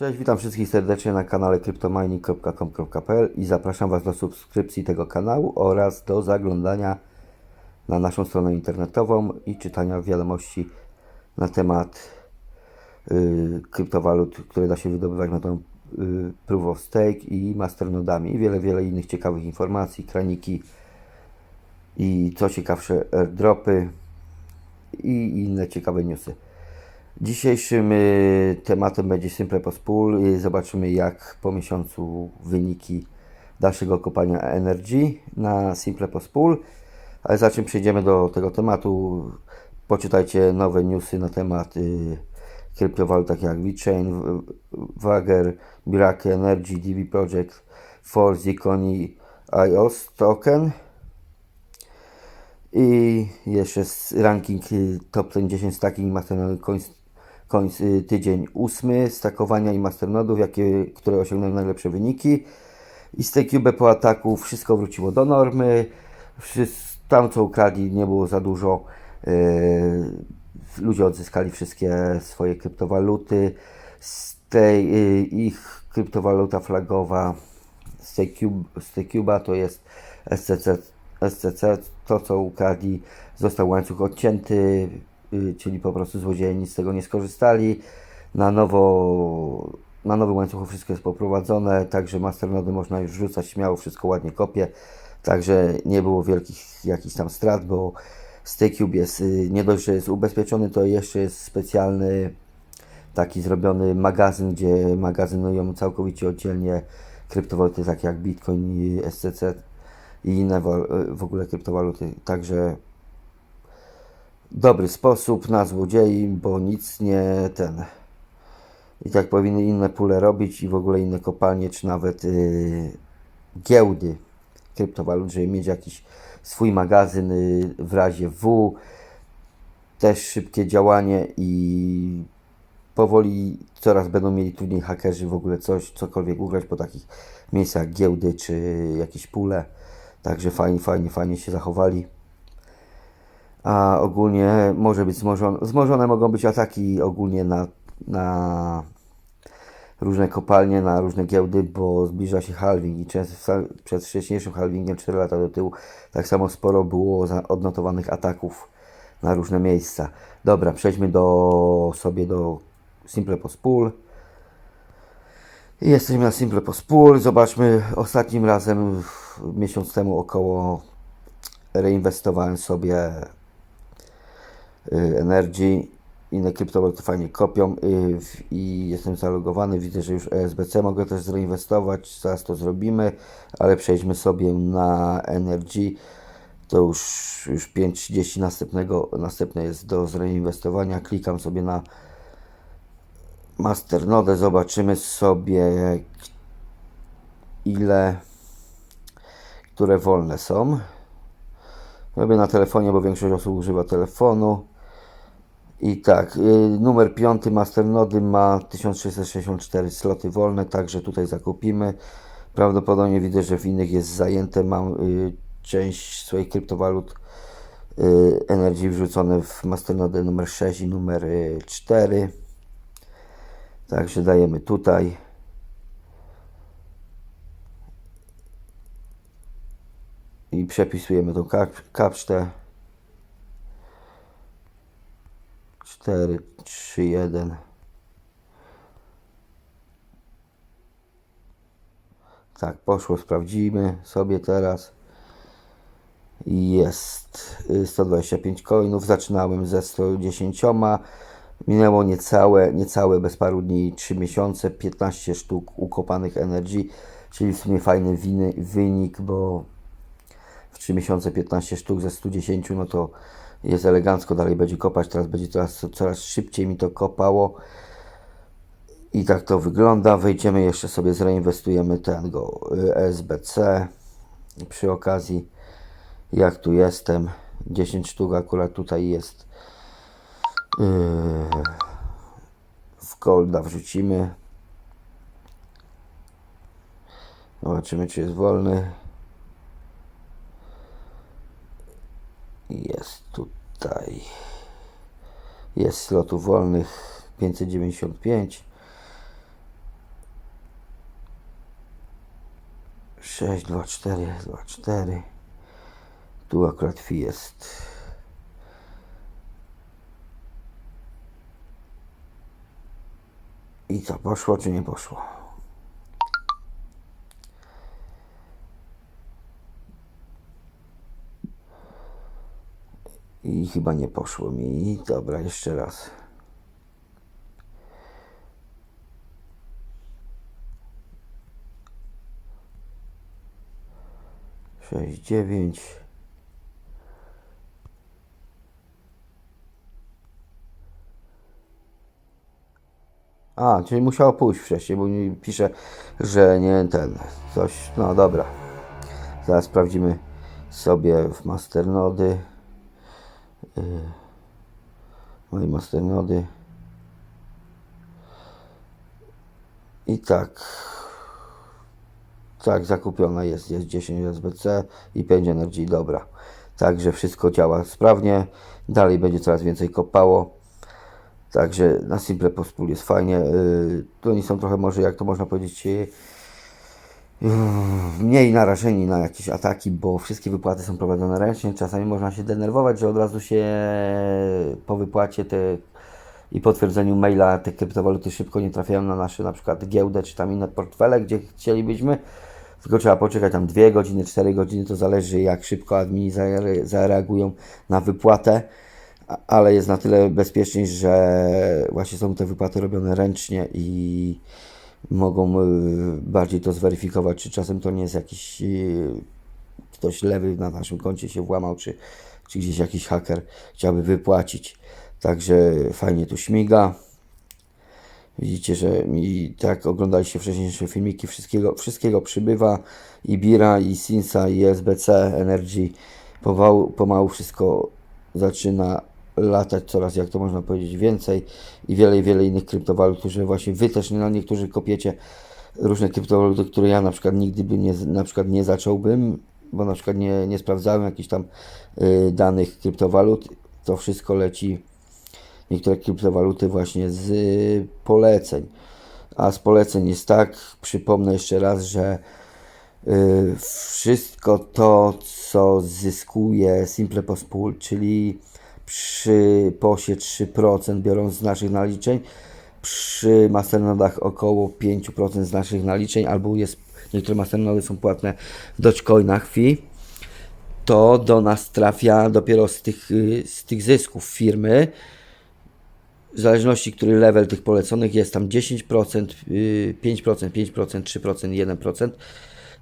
Cześć, witam wszystkich serdecznie na kanale cryptomining.com.pl i zapraszam Was do subskrypcji tego kanału oraz do zaglądania na naszą stronę internetową i czytania wiadomości na temat y, kryptowalut, które da się wydobywać metodą y, Proof of Stake i masternodami i wiele, wiele innych ciekawych informacji, kraniki i co ciekawsze airdropy i inne ciekawe newsy. Dzisiejszym y, tematem będzie Simple Pospól. Zobaczymy jak po miesiącu wyniki dalszego kopania Energy na Simple Pospól. Ale zanim przejdziemy do tego tematu, poczytajcie nowe newsy na temat y, kryptowalut takich jak VeChain, Wager, Miracle Energy, DB Project, Force, Zikon i IOS Token. I jeszcze ranking y, top 10 stacking coins, coins y, tydzień ósmy stakowania i masternodów, jakie, które osiągnęły najlepsze wyniki. I z cube po ataku wszystko wróciło do normy. Wszyscy, tam co ukradli nie było za dużo. y, ludzie odzyskali wszystkie swoje kryptowaluty. Z tej y, ich kryptowaluta flagowa z cube, z to jest SCC, SCC, to co ukradli, został łańcuch odcięty, czyli po prostu złodzieje nic z tego nie skorzystali. Na nowo, na nowym łańcuchu wszystko jest poprowadzone, także masternody można już wrzucać śmiało, wszystko ładnie kopie, także nie było wielkich jakichś tam strat, bo StakeCube jest, y, nie dość, że jest ubezpieczony, to jeszcze jest specjalny taki zrobiony magazyn, gdzie magazynują całkowicie oddzielnie kryptowaluty takie jak Bitcoin, SCC i inne w ogóle kryptowaluty. Także dobry sposób na złodziei, bo nic nie ten. I tak powinny inne pule robić i w ogóle inne kopalnie, czy nawet yy, giełdy kryptowalut, żeby mieć jakiś swój magazyn yy, w razie W. Też szybkie działanie i powoli coraz będą mieli trudniej hakerzy w ogóle coś, cokolwiek ugrać po takich miejscach giełdy czy jakieś pule. Także fajnie, fajnie, fajnie się zachowali. A ogólnie może być wzmożone, wzmożone mogą być ataki ogólnie na, na różne kopalnie, na różne giełdy, bo zbliża się halving i często przed wcześniejszym halvingiem 4 lata do tyłu tak samo sporo było odnotowanych ataków na różne miejsca. Dobra, przejdźmy do sobie do Simple Pospól. Jesteśmy na Simple Pospól. Zobaczmy, ostatnim razem miesiąc temu około reinwestowałem sobie Energy. Inne kryptowaluty fajnie kopią y, i jestem zalogowany. Widzę, że już ESBC mogę też zreinwestować. Zaraz to zrobimy, ale przejdźmy sobie na Energy. To już, już 5.30 następnego, następne jest do zreinwestowania. Klikam sobie na Masternodę. Zobaczymy sobie ile, które wolne są. Robię na telefonie, bo większość osób używa telefonu. I tak, y, numer 5 Masternody ma 1664 sloty wolne, także tutaj zakupimy. Prawdopodobnie widzę, że w innych jest zajęte. Mam y, część swoich kryptowalut y, Energy wrzucone w Masternodę numer 6 i numer y, 4. Także dajemy tutaj. I przepisujemy tą kap- kapsztę. 4, 3, 1. Tak, poszło, sprawdzimy sobie teraz. Jest y, 125 coinów. Zaczynałem ze 110. Minęło niecałe, niecałe bez paru dni 3 miesiące, 15 sztuk ukopanych Energy, czyli w sumie fajny wynik, bo w 3 miesiące 15 sztuk ze 110, no to jest elegancko, dalej będzie kopać, teraz będzie coraz, coraz szybciej mi to kopało. I tak to wygląda. Wejdziemy jeszcze sobie, zreinwestujemy tego y, SBC. Przy okazji, jak tu jestem, 10 sztuk akurat tutaj jest. Yy, w Golda wrzucimy. Zobaczymy, czy jest wolny. Jest tutaj. Jest slotów wolnych 595. 6, 2, 4, 2, 4. Tu akurat fi jest. I co, poszło czy nie poszło? I chyba nie poszło mi. Dobra, jeszcze raz. Sześć, dziewięć. A, czyli musiało pójść wcześniej, bo mi pisze, że nie ten, coś, no dobra. Zaraz sprawdzimy sobie w masternody. Yy, moje masternody. I tak. Tak, zakupiona jest, jest 10 SBC i 5 Energy, dobra. Także wszystko działa sprawnie, dalej będzie coraz więcej kopało. Także na Simple Pospól jest fajnie. Yy, to oni są trochę może, jak to można powiedzieć, yy, mniej narażeni na jakieś ataki, bo wszystkie wypłaty są prowadzone ręcznie. Czasami można się denerwować, że od razu się po wypłacie te i potwierdzeniu maila te kryptowaluty szybko nie trafiają na nasze na przykład giełdę czy tam inne portfele, gdzie chcielibyśmy. Tylko trzeba poczekać tam 2 godziny, 4 godziny, to zależy jak szybko admini zare- zareagują na wypłatę ale jest na tyle bezpieczniej, że właśnie są te wypłaty robione ręcznie i mogą y, bardziej to zweryfikować, czy czasem to nie jest jakiś y, ktoś lewy na naszym koncie się włamał, czy, czy gdzieś jakiś haker chciałby wypłacić. Także fajnie tu śmiga. Widzicie, że mi, tak oglądaliście wcześniejsze filmiki, wszystkiego, wszystkiego przybywa. I Bira, i Sinsa, i SBC, Energy. Pomału, pomału wszystko zaczyna latać coraz, jak to można powiedzieć, więcej. I wiele, wiele innych kryptowalut, które właśnie Wy też na niektórzy kopiecie różne kryptowaluty, które ja na przykład nigdy by nie, na przykład nie zacząłbym, bo na przykład nie, nie sprawdzałem jakichś tam y, danych kryptowalut. To wszystko leci niektóre kryptowaluty właśnie z y, poleceń. A z poleceń jest tak, przypomnę jeszcze raz, że y, wszystko to, co zyskuje Simple Pospól, czyli przy POSie 3% biorąc z naszych naliczeń, przy masternodach około 5% z naszych naliczeń, albo jest, niektóre masternody są płatne w Dogecoinach fee, to do nas trafia dopiero z tych, y, z tych zysków firmy, w zależności, który level tych poleconych jest tam 10%, yy, 5%, 5%, 3%, 1%,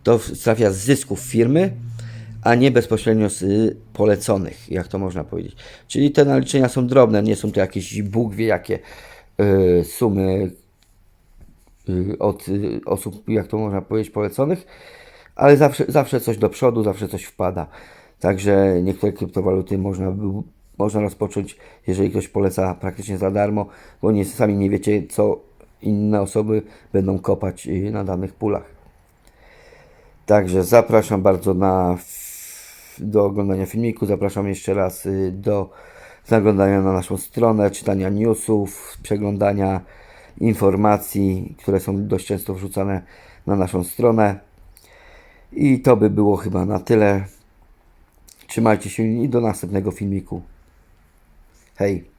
to trafia z zysków firmy, a nie bezpośrednio z y, poleconych, jak to można powiedzieć. Czyli te naliczenia są drobne, nie są to jakieś Bóg wie jakie y, sumy y, od osób, jak to można powiedzieć, poleconych, ale zawsze, zawsze coś do przodu, zawsze coś wpada. Także niektóre kryptowaluty można, można rozpocząć, jeżeli ktoś poleca praktycznie za darmo, bo nie, sami nie wiecie, co inne osoby będą kopać na danych pulach. Także zapraszam bardzo na, do oglądania filmiku. Zapraszam jeszcze raz y, do zaglądania na naszą stronę, czytania newsów, przeglądania informacji, które są dość często wrzucane na naszą stronę. I to by było chyba na tyle. Trzymajcie się i do następnego filmiku. Hej!